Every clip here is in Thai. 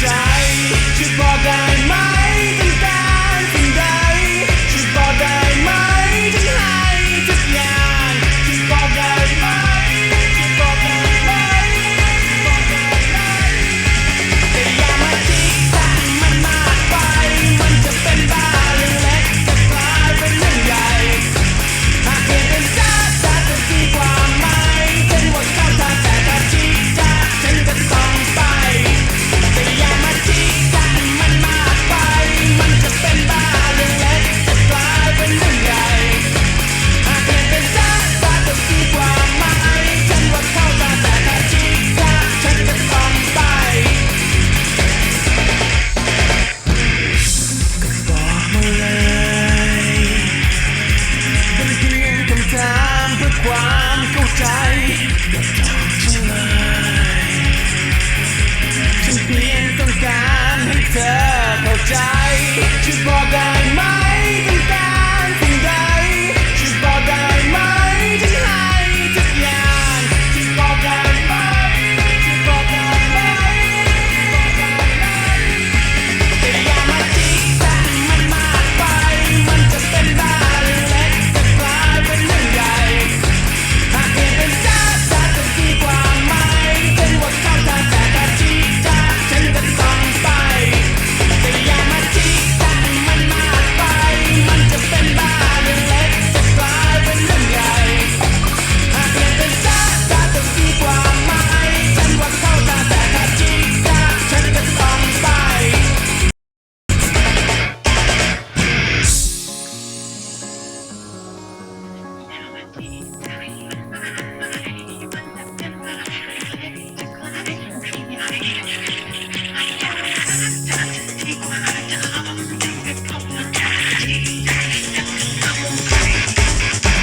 die to down ความเข้าใจกับเธอทั้งฉันเปลี่ยนต้องการให้เธอเข้าใจฉันบอกได้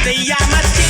I am a my